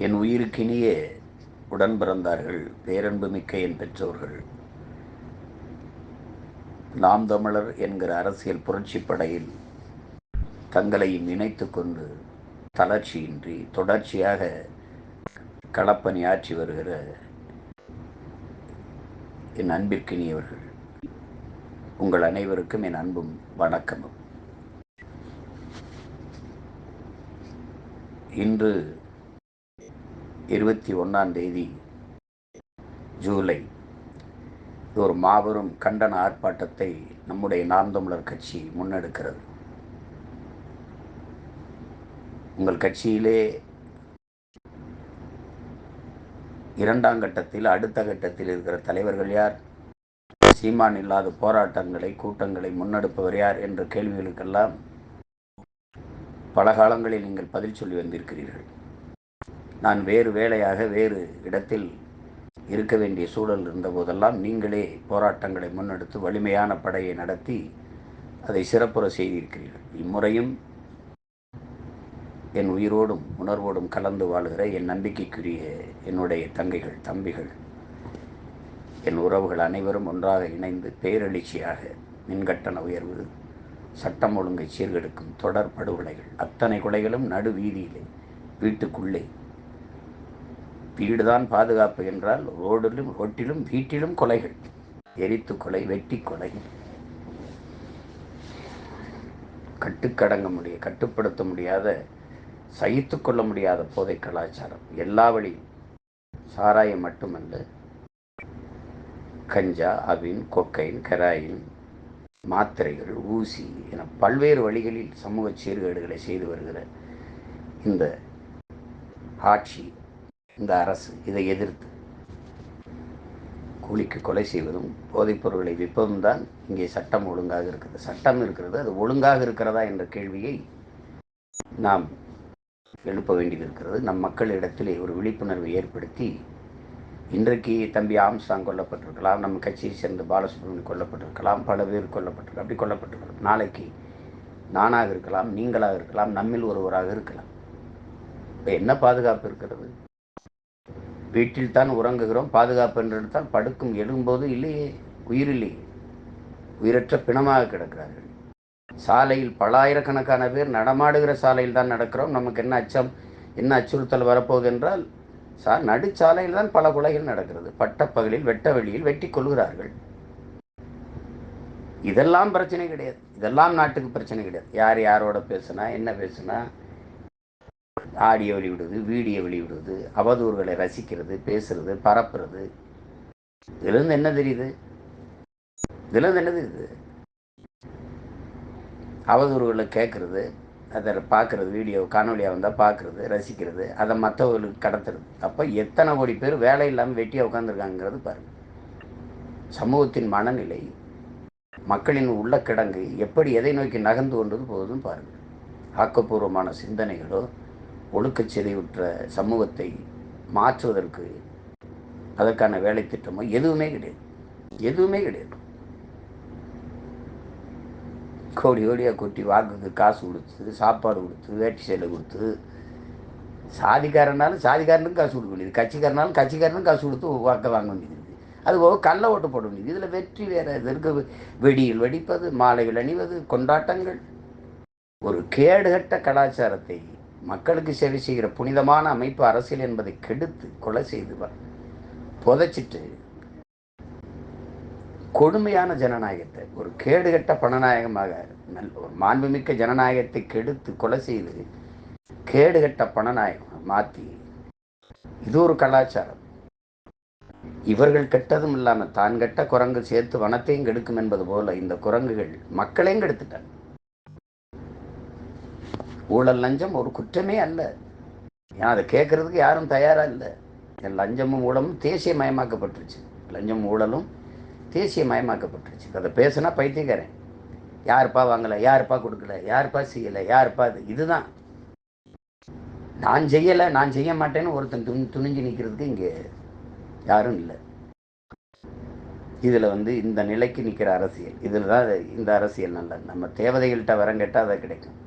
என் உயிருக்கினிய உடன் பிறந்தார்கள் பேரன்பு மிக்க என் பெற்றோர்கள். நாம் தமிழர் என்கிற அரசியல் புரட்சிப் படையில் தங்களையும் இணைத்து கொண்டு தளர்ச்சியின்றி தொடர்ச்சியாக களப்பணி ஆற்றி வருகிற என் அன்பிற்கினியவர்கள். உங்கள் அனைவருக்கும் என் அன்பும் வணக்கமும். இன்று இருபத்தி ஒன்றாம் தேதி ஜூலை. இது ஒரு மாபெரும் கண்டன ஆர்ப்பாட்டத்தை நம்முடைய நாம் தமிழர் கட்சி முன்னெடுக்கிறது. உங்கள் கட்சியிலே இரண்டாம் கட்டத்தில் அடுத்த கட்டத்தில் இருக்கிற தலைவர்கள் யார்? சீமான் இல்லாத போராட்டங்களை கூட்டங்களை முன்னெடுப்பவர் யார் என்ற கேள்விகளுக்கெல்லாம் பல காலங்களில் நீங்கள் பதில் சொல்லி வந்திருக்கிறீர்கள். நான் வேறு வேலையாக வேறு இடத்தில் இருக்க வேண்டிய சூழல் இருந்தபோதெல்லாம் நீங்களே போராட்டங்களை முன்னெடுத்து வலிமையான படையை நடத்தி அதை சிறப்புற செய்திருக்கிறீர்கள். இம்முறையும் என் உயிரோடும் உணர்வோடும் கலந்து வாழ்கிற என் நம்பிக்கைக்குரிய என்னுடைய தங்கைகள் தம்பிகள் என் உறவுகள் அனைவரும் ஒன்றாக இணைந்து பேரெழுச்சியாக மின்கட்டண உயர்வு சட்டம் ஒழுங்கை சீர்கெடுக்கும் தொடர் படுகொலைகள் அத்தனை கொலைகளும் நடு வீதியிலே வீடுதான் பாதுகாப்பு என்றால் ரோடிலும் ரோட்டிலும் வீட்டிலும் கொலைகள். எரித்து கொலை வெட்டி கொலை. கட்டுக்கடங்க முடிய கட்டுப்படுத்த முடியாத சகித்து கொள்ள முடியாத போதை கலாச்சாரம். எல்லா வழியும். சாராயம் மட்டுமல்ல. கஞ்சா அவின் கொக்கைன் கராயின் மாத்திரைகள் ஊசி என பல்வேறு வழிகளில் சமூக சீர்கேடுகளை செய்து வருகிற இந்த ஆட்சி இந்த அரசு இதை எதிர்த்து கூலிக்கு கொலை செய்வதும் போதைப் பொருட்களை விற்பதும் தான் இங்கே சட்டம் ஒழுங்காக இருக்கிறது. சட்டம் இருக்கிறது அது ஒழுங்காக இருக்கிறதா என்ற கேள்வியை நாம் எழுப்ப வேண்டியது இருக்கிறது நம் மக்களிடத்திலே ஒரு விழிப்புணர்வை ஏற்படுத்தி இன்றைக்கு தம்பி ஆம்சாங் கொல்லப்பட்டிருக்கலாம் நம்ம கட்சியை சேர்ந்த பாலசுப்ரமணியம் கொல்லப்பட்டிருக்கலாம் பல பேர் கொல்லப்பட்டிருக்கலாம் அப்படி கொல்லப்பட்டிருக்கலாம். நாளைக்கு நானாக இருக்கலாம் நீங்களாக இருக்கலாம் நம்மில் ஒருவராக இருக்கலாம். இப்போ என்ன பாதுகாப்பு இருக்கிறது? வீட்டில்தான் உறங்குகிறோம் பாதுகாப்பு என்று எடுத்தால் படுக்கும் எழும்போது இல்லையே உயிரில்லை. உயிரற்ற பிணமாக கிடக்கிறார்கள். சாலையில் பலாயிரக்கணக்கான பேர் நடமாடுகிற சாலையில் தான் நடக்கிறோம். நமக்கு என்ன அச்சம் என்ன அச்சுறுத்தல் வரப்போகுது என்றால் சா நடுச்சாலையில் தான் பல கொலைகள் நடக்கிறது. பட்டப்பகலில் வெட்ட வெளியில் வெட்டி கொள்கிறார்கள் இதெல்லாம் பிரச்சனை கிடையாது. இதெல்லாம் நாட்டுக்கு பிரச்சனை கிடையாது. யார் யாரோட பேசுனா என்ன பேசுனா ஆடியோ வெளிவிடுவது வீடியோ வெளிவிடுவது அவதூறுகளை ரசிக்கிறது பேசுறது பரப்புறது. இதுலேருந்து என்ன தெரியுது? இதுலேருந்து என்ன தெரியுது? அவதூறுகளை கேட்குறது அதை பார்க்குறது வீடியோ காணொலியாக வந்தால் பார்க்குறது ரசிக்கிறது அதை மற்றவர்களுக்கு கடத்துறது. அப்போ எத்தனை கோடி பேர் வேலை இல்லாமல் வெட்டியாக உட்காந்துருக்காங்கிறது பாருங்கள் சமூகத்தின் மனநிலை மக்களின் உள்ள கிடங்கு எப்படி எதை நோக்கி நகர்ந்து கொண்டது போகுதுன்னு பாருங்கள் ஆக்கப்பூர்வமான சிந்தனைகளோ ஒழுக்கச் செறிவுற்ற சமூகத்தை மாற்றுவதற்கு அதற்கான வேலை திட்டமோ எதுவுமே கிடையாது. எதுவுமே கிடையாது. கோடி கோடியாக கொட்டி வாக்குக்கு காசு கொடுத்து சாப்பாடு கொடுத்து வேட்டி சேலை கொடுத்து சாதிக்காரனாலும் சாதிக்காரனுக்கும் காசு கொடுக்க வேண்டியது. கட்சிக்காரனாலும் கட்சிக்காரனுக்கும் காசு கொடுத்து வாக்க வாங்க வேண்டியது. அது போக கள்ள ஓட்டு போட வேண்டியது. இதில் வெற்றி வேறு. இது இருக்க. வெடியில் வெடிப்பது மாலைகள் அணிவது கொண்டாட்டங்கள். ஒரு கேடுகட்ட கலாச்சாரத்தை மக்களுக்கு சேவை செய்கிற புனிதமான அமைப்பு அரசியல் என்பதை கெடுத்து கொலை செய்து புதைச்சிட்டு கொடுமையான ஜனநாயகத்தை ஒரு கேடுகட்ட பணநாயகமாக நல் ஒரு மாண்புமிக்க ஜனநாயகத்தை கெடுத்து கொலை செய்து கேடுகட்ட பணநாயகம் மாற்றி இது ஒரு கலாச்சாரம். இவர்கள் கெட்டதும் இல்லாமல் தான் கெட்ட குரங்கு சேர்த்து வனத்தையும் கெடுக்கும் என்பது போல இந்த குரங்குகள் மக்களையும் கெடுத்துட்டாங்க ஊழல் லஞ்சம் ஒரு குற்றமே அல்ல. ஏன்னா அதை கேட்கறதுக்கு யாரும் தயாராக இல்லை. லஞ்சமும் ஊழலும் தேசிய மயமாக்கப்பட்டுருச்சு. லஞ்சம் ஊழலும் தேசிய மயமாக்கப்பட்டுருச்சு. அதை பேசுனா பைத்தியக்காரன். யாருப்பா வாங்கலை யாருப்பா கொடுக்கல யாருப்பா செய்யலை யாருப்பா இது இதுதான். நான் செய்யலை நான் செய்ய மாட்டேன்னு ஒருத்தன் துணி துணிஞ்சு நிற்கிறதுக்கு இங்கே யாரும் இல்லை. இதில் வந்து இந்த நிலைக்கு நிற்கிற அரசியல். இதில் தான் இந்த அரசியல் நல்ல நம்ம தேவதைகள்கிட்ட வரம் கேட்டால் அதை கிடைக்கும்.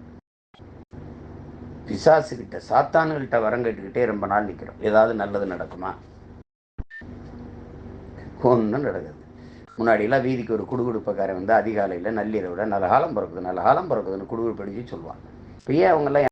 பிசாசுகிட்ட சாத்தானுகிட்ட வரம் கேட்டுக்கிட்டே ரொம்ப நாள் நிற்கிறோம் ஏதாவது நல்லது நடக்குமா? ஒன்றும் நடக்குது. முன்னாடியெல்லாம் வீதிக்கு ஒரு குடுகுடுப்பக்காரன் வந்து அதிகாலையில் நள்ளிரவில் நல்ல காலம் பிறக்குது நல்ல காலம் பிறக்குதுன்னு குடுகுடுப்படிச்சு சொல்லுவான். இப்போ ஏன் அவங்கெல்லாம்